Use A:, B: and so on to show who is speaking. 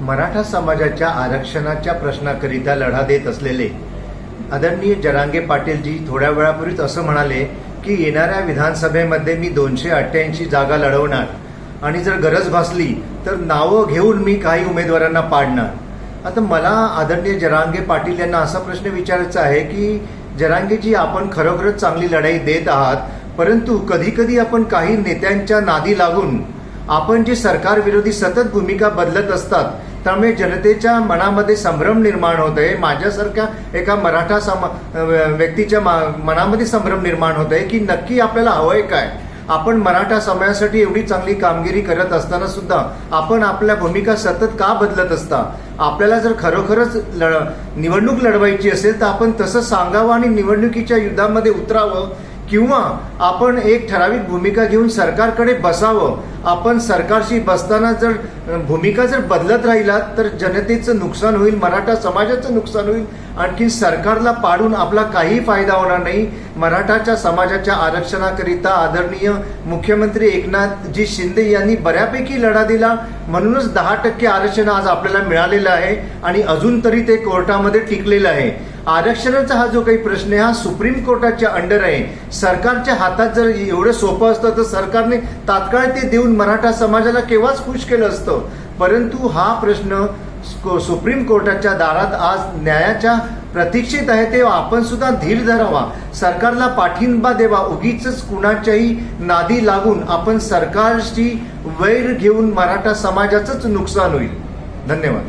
A: मराठा समाजाच्या आरक्षणाच्या प्रश्नाकरिता लढा देत असलेले आदरणीय जरांगे पाटीलजी थोड्या वेळापूर्वीच असं म्हणाले की येणाऱ्या विधानसभेमध्ये मी दोनशे अठ्ठ्याऐंशी जागा लढवणार आणि जर गरज भासली तर नावं घेऊन मी काही उमेदवारांना पाडणार. आता मला आदरणीय जरांगे पाटील यांना असा प्रश्न विचारायचा आहे की जरांगेजी आपण खरोखरच चांगली लढाई देत आहात परंतु कधी कधी आपण काही नेत्यांच्या नादी लागून आपण जे सरकार विरोधी सतत भूमिका बदलत असतात त्यामुळे जनतेच्या मनामध्ये संभ्रम निर्माण होत आहे. माझ्यासारख्या एका मराठा समा व्यक्तीच्या मा- मनामध्ये संभ्रम निर्माण होत आहे की नक्की आपल्याला हवंय काय? आपण मराठा समाजासाठी एवढी चांगली कामगिरी करत असताना सुद्धा आपण आपल्या भूमिका सतत का बदलत असता? आपल्याला जर खरोखरच लढ निवडणूक लढवायची असेल तर आपण तसं सांगावं आणि निवडणुकीच्या युद्धामध्ये उतरावं किंवा आपण एक ठराविक भूमिका घेऊन सरकारकडे बसावं. आपण सरकारशी बसताना जर भूमिका जर बदलत राहिला तर जनतेचं नुकसान होईल मराठा समाजाचं नुकसान होईल. आणखी सरकारला पाडून आपला काही फायदा होणार नाही. मराठाच्या समाजाच्या आरक्षणाकरिता आदरणीय मुख्यमंत्री एकनाथजी शिंदे यांनी बऱ्यापैकी लढा दिला. म्हणूनच दहा टक्के आरक्षण आज आपल्याला मिळालेलं आहे आणि अजून तरी ते कोर्टामध्ये टिकलेलं आहे. आरक्षणाचा हा जो काही प्रश्न आहे हा सुप्रीम कोर्टाच्या अंडर आहे. सरकारच्या हातात जर एवढं सोपं असतं तर सरकारने तात्काळ ते देऊन मराठा समाजाला केव्हाच खुश केलं असतं? परंतु हा प्रश्न सुप्रीम कोर्टाच्या दारात आज न्यायाच्या प्रतीक्षित आहे तेव्हा आपण सुद्धा धीर धरावा. सरकारला पाठिंबा देवा. उगीच कुणाच्याही नादी लागून आपण सरकारशी वैर घेऊन मराठा समाजाचंच नुकसान होईल. धन्यवाद.